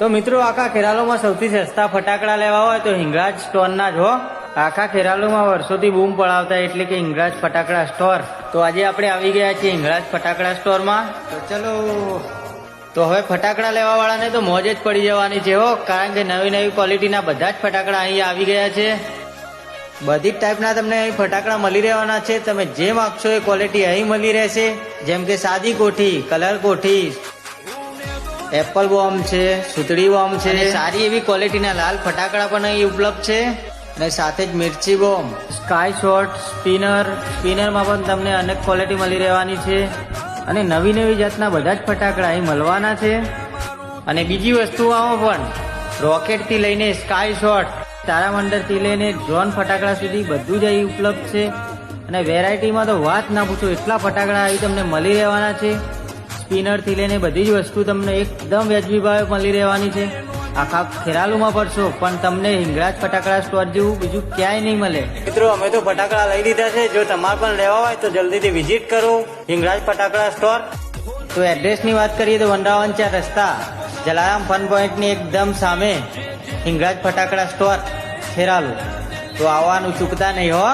તો મિત્રો, આખા ખેરાલુમાં સૌથી સસ્તા ફટાકડા લેવા હોય તો હિંગરાજ સ્ટોરના જ હો. આખા ખેરાલુમાં વર્ષોથી બૂમ પડાવતા એટલે કે હિંગરાજ ફટાકડા સ્ટોર. તો આજે આપણે આવી ગયા છીએ હિંગળાજ ફટાકડા સ્ટોરમાં. તો ચલો. તો હવે ફટાકડા લેવા વાળાને તો મોજ જ પડી જવાની છે હો, કારણ કે નવી નવી ક્વોલિટીના બધા જ ફટાકડા અહીં આવી ગયા છે. બધી જ ટાઈપના તમને અહીં ફટાકડા મળી રહેવાના છે. તમે જે માગશો એ ક્વોલિટી અહીં મળી રહેશે. જેમ કે સાદી કોઠી, કલર કોઠી એપલ બોમ્બ છે સુતળી બોમ્બ છે. સારી એવી ક્વોલિટીના લાલ ફટાકડા પણ અહીં ઉપલબ્ધ છે. અને સાથે જ મિર્ચી બોમ્બ સ્કાય શોટ સ્પિનર સ્પિનરમાં પણ તમને અનેક ક્વોલિટી મળી રહેવાની છે. અને નવી નવી જાતના બધા જ ફટાકડા અહીં મળવાના છે. અને બીજી વસ્તુઓમાં પણ રોકેટથી લઈને સ્કાય શોટ તારામંડળથી લઈને ડ્રોન ફટાકડા સુધી બધું જ અહીં ઉપલબ્ધ છે. અને વેરાયટીમાં તો વાત ના પૂછો એટલા ફટાકડા અહીં તમને મળી રહેવાના છે. સ્પિનરથી લઈને બધી જ વસ્તુ તમને એકદમ વ્યાજબી ભાવે મળી રહેવાની છે. આખા ખેરાલુમાં પડશો પણ તમને હિંગળાજ ફટાકડા સ્ટોર જેવું બીજું ક્યાંય નહીં મળે. મિત્રો અમે તો ફટાકડા લઈ લીધા છે. જો તમારે પણ લેવા હોય તો જલ્દીથી વિઝિટ કરો હિંગળાજ ફટાકડા સ્ટોર. તો એડ્રેસની વાત કરીએ તો વંડાવન ચાર રસ્તા જલારામ ફન પોઈન્ટની એકદમ સામે હિંગળાજ ફટાકડા સ્ટોર ખેરાલુ. તો આવવાનું ચૂકતા નહીં હો.